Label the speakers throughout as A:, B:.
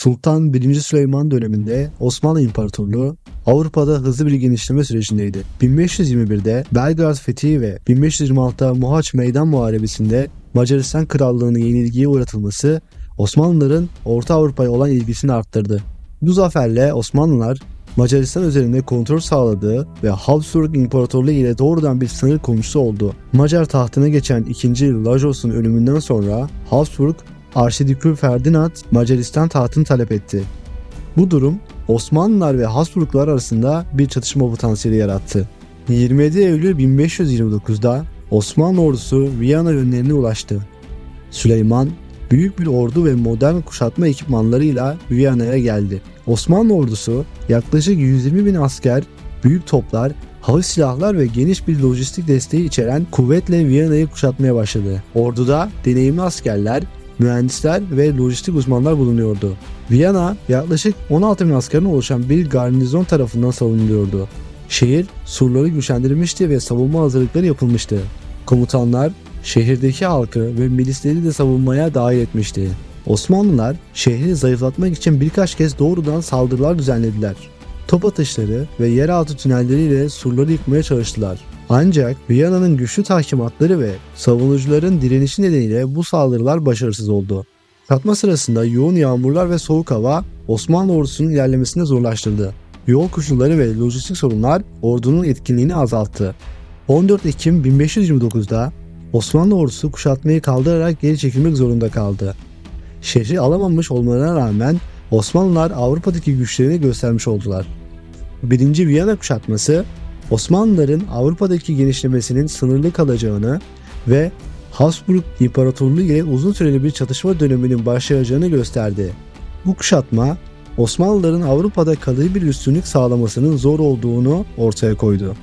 A: Sultan 1. Süleyman döneminde Osmanlı İmparatorluğu Avrupa'da hızlı bir genişleme sürecindeydi. 1521'de Belgrad fethi ve 1526'da Mohaç Meydan Muharebesi'nde Macaristan Krallığı'nın yenilgiye uğratılması Osmanlıların Orta Avrupa'ya olan ilgisini arttırdı. Bu zaferle Osmanlılar Macaristan üzerinde kontrol sağladığı ve Habsburg İmparatorluğu ile doğrudan bir sınır komşusu oldu. Macar tahtına geçen 2. Lajos'un ölümünden sonra Habsburg Arşidükü Ferdinand Macaristan tahtını talep etti. Bu durum Osmanlılar ve Habsburglar arasında bir çatışma potansiyeli yarattı. 27 Eylül 1529'da Osmanlı ordusu Viyana yönlerine ulaştı. Süleyman büyük bir ordu ve modern kuşatma ekipmanlarıyla Viyana'ya geldi. Osmanlı ordusu yaklaşık 120 bin asker, büyük toplar, hava silahlar ve geniş bir lojistik desteği içeren kuvvetle Viyana'yı kuşatmaya başladı. Orduda deneyimli askerler, mühendisler ve lojistik uzmanlar bulunuyordu. Viyana yaklaşık 16 bin askerin oluşan bir garnizon tarafından savunuluyordu. Şehir surları güçlendirilmişti ve savunma hazırlıkları yapılmıştı. Komutanlar şehirdeki halkı ve milisleri de savunmaya dahil etmişti. Osmanlılar şehri zayıflatmak için birkaç kez doğrudan saldırılar düzenlediler. Top atışları ve yeraltı tünelleriyle surları yıkmaya çalıştılar. Ancak Viyana'nın güçlü tahkimatları ve savunucuların direnişi nedeniyle bu saldırılar başarısız oldu. Katma sırasında yoğun yağmurlar ve soğuk hava Osmanlı ordusunun ilerlemesini zorlaştırdı. Yol koşulları ve lojistik sorunlar ordunun etkinliğini azalttı. 14 Ekim 1529'da Osmanlı ordusu kuşatmayı kaldırarak geri çekilmek zorunda kaldı. Şehri alamamış olmalarına rağmen Osmanlılar Avrupa'daki güçlerini göstermiş oldular. 1. Viyana kuşatması Osmanlıların Avrupa'daki genişlemesinin sınırlı kalacağını ve Habsburg İmparatorluğu ile uzun süreli bir çatışma döneminin başlayacağını gösterdi. Bu kuşatma Osmanlıların Avrupa'da kalıcı bir üstünlük sağlamasının zor olduğunu ortaya koydu.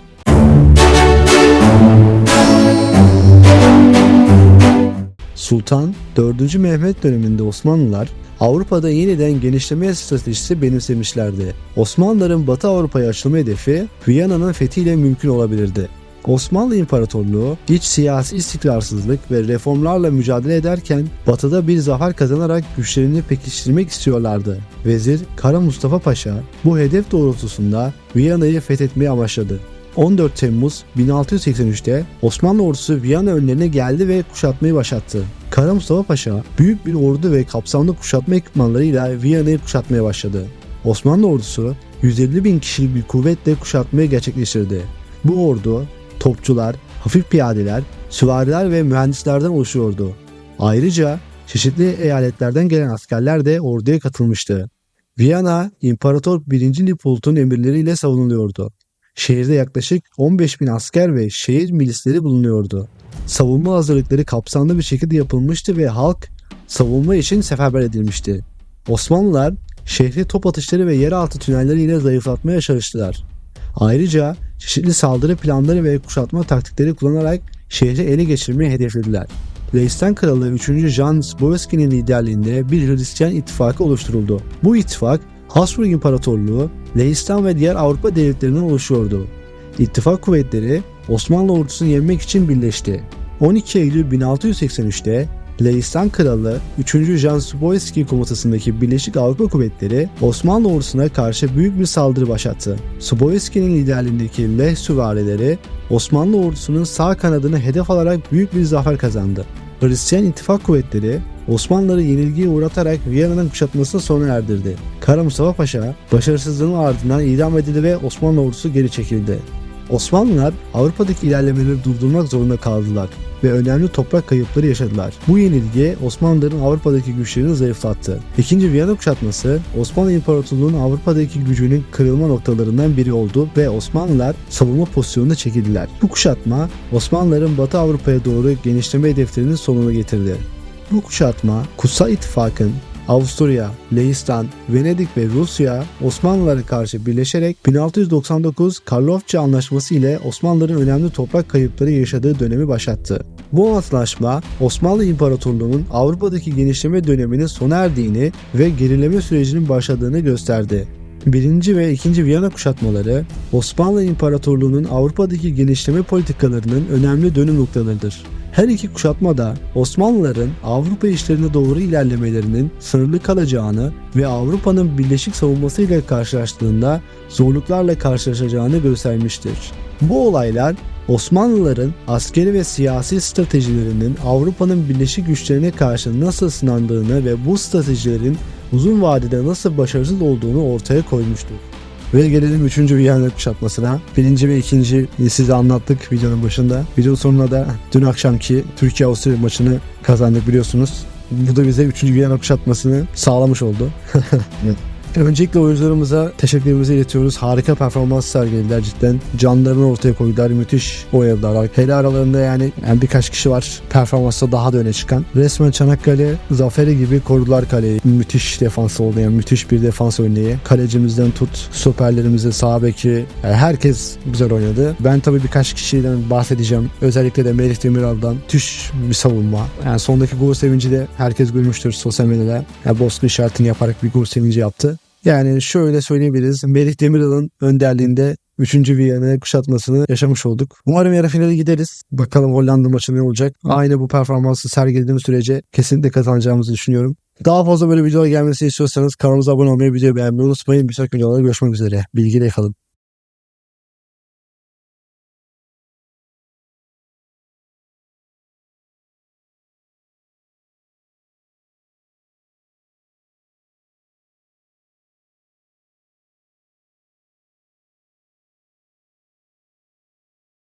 A: Sultan 4. Mehmet döneminde Osmanlılar Avrupa'da yeniden genişleme stratejisi benimsemişlerdi. Osmanlıların Batı Avrupa'ya açılma hedefi Viyana'nın fethiyle mümkün olabilirdi. Osmanlı İmparatorluğu iç siyasi istikrarsızlık ve reformlarla mücadele ederken batıda bir zafer kazanarak güçlerini pekiştirmek istiyorlardı. Vezir Kara Mustafa Paşa bu hedef doğrultusunda Viyana'yı fethetmeyi amaçladı. 14 Temmuz 1683'te Osmanlı ordusu Viyana önlerine geldi ve kuşatmayı başlattı. Kara Mustafa Paşa büyük bir ordu ve kapsamlı kuşatma ekipmanlarıyla Viyana'yı kuşatmaya başladı. Osmanlı ordusu 150 bin kişilik bir kuvvetle kuşatmayı gerçekleştirdi. Bu ordu topçular, hafif piyadeler, süvariler ve mühendislerden oluşuyordu. Ayrıca çeşitli eyaletlerden gelen askerler de orduya katılmıştı. Viyana, İmparator 1. Lipolt'un emirleriyle savunuluyordu. Şehirde yaklaşık 15 bin asker ve şehir milisleri bulunuyordu. Savunma hazırlıkları kapsamlı bir şekilde yapılmıştı ve halk savunma için seferber edilmişti. Osmanlılar şehri top atışları ve yeraltı tünelleriyle zayıflatmaya çalıştılar. Ayrıca çeşitli saldırı planları ve kuşatma taktikleri kullanarak şehri ele geçirmeyi hedeflediler. Leistan Kralı 3. Jan Zborski'nin liderliğinde bir Hristiyan ittifakı oluşturuldu. Bu ittifak Habsburg İmparatorluğu, Leistan ve diğer Avrupa devletlerinden oluşuyordu. İttifak kuvvetleri Osmanlı ordusunu yenmek için birleşti. 12 Eylül 1683'te Leistan Kralı 3. Jan Suboyski komutasındaki Birleşik Avrupa Kuvvetleri Osmanlı ordusuna karşı büyük bir saldırı başlattı. Suboyski'nin liderliğindeki Leh süvarileri Osmanlı ordusunun sağ kanadını hedef alarak büyük bir zafer kazandı. Hristiyan İttifak Kuvvetleri Osmanlıları yenilgiye uğratarak Viyana'nın kuşatmasını sona erdirdi. Kara Mustafa Paşa başarısızlığının ardından idam edildi ve Osmanlı ordusu geri çekildi. Osmanlılar Avrupa'daki ilerlemeleri durdurmak zorunda kaldılar ve önemli toprak kayıpları yaşadılar. Bu yenilgi Osmanlıların Avrupa'daki güçlerini zayıflattı. İkinci Viyana kuşatması Osmanlı İmparatorluğu'nun Avrupa'daki gücünün kırılma noktalarından biri oldu ve Osmanlılar savunma pozisyonuna çekildiler. Bu kuşatma Osmanlıların Batı Avrupa'ya doğru genişleme hedeflerinin sonunu getirdi. Bu kuşatma Kutsal İttifak'ın Avusturya, Lehistan, Venedik ve Rusya Osmanlılara karşı birleşerek 1699 Karlofça Anlaşması ile Osmanlıların önemli toprak kayıpları yaşadığı dönemi başlattı. Bu antlaşma Osmanlı İmparatorluğu'nun Avrupa'daki genişleme döneminin sona erdiğini ve gerileme sürecinin başladığını gösterdi. 1. ve 2. Viyana kuşatmaları Osmanlı İmparatorluğu'nun Avrupa'daki genişleme politikalarının önemli dönüm noktalarıdır. Her iki kuşatma da Osmanlıların Avrupa işlerinde doğru ilerlemelerinin sınırlı kalacağını ve Avrupa'nın birleşik savunmasıyla karşılaştığında zorluklarla karşılaşacağını göstermiştir. Bu olaylar Osmanlıların askeri ve siyasi stratejilerinin Avrupa'nın birleşik güçlerine karşı nasıl sınandığını ve bu stratejilerin uzun vadede nasıl başarısız olduğunu ortaya koymuştur. Ve gelelim 3. Viyana kuşatmasına. Birinci ve ikinci size anlattık videonun başında. Video sonuna da dün akşamki Türkiye-Avusturya maçını kazandık biliyorsunuz. Bu da bize 3. Viyana kuşatmasını sağlamış oldu. Öncelikle oyuncularımıza teşekkürlerimizi iletiyoruz. Harika performans sergilediler cidden. Canlarını ortaya koydular. Müthiş oynadılar. Hele aralarında yani, yani birkaç kişi var performansta daha da öne çıkan. Resmen Çanakkale zaferi gibi korudular kaleyi. Müthiş defans oldu yani müthiş bir defans örneği. Kalecimizden tut, stoperlerimize, sağ beki yani herkes güzel oynadı. Ben tabii birkaç kişiden bahsedeceğim. Özellikle de Melih Demiral'dan müthiş bir savunma. Yani sondaki gol sevinci de herkes görmüştür sosyal medyada. Yani Bosna işaretini yaparak bir gol sevinci yaptı. Yani şöyle söyleyebiliriz. Melih Demiral'ın önderliğinde 3. Viyana kuşatmasını yaşamış olduk. Umarım yarı finale gideriz. Bakalım Hollanda maçı ne olacak. Aynı bu performansı sergilediğimiz sürece kesinlikle kazanacağımızı düşünüyorum. Daha fazla böyle videolar gelmesini istiyorsanız kanalımıza abone olmayı, videoyu beğenmeyi unutmayın. Bir sonraki videolarda görüşmek üzere. Bilgiyle kalın.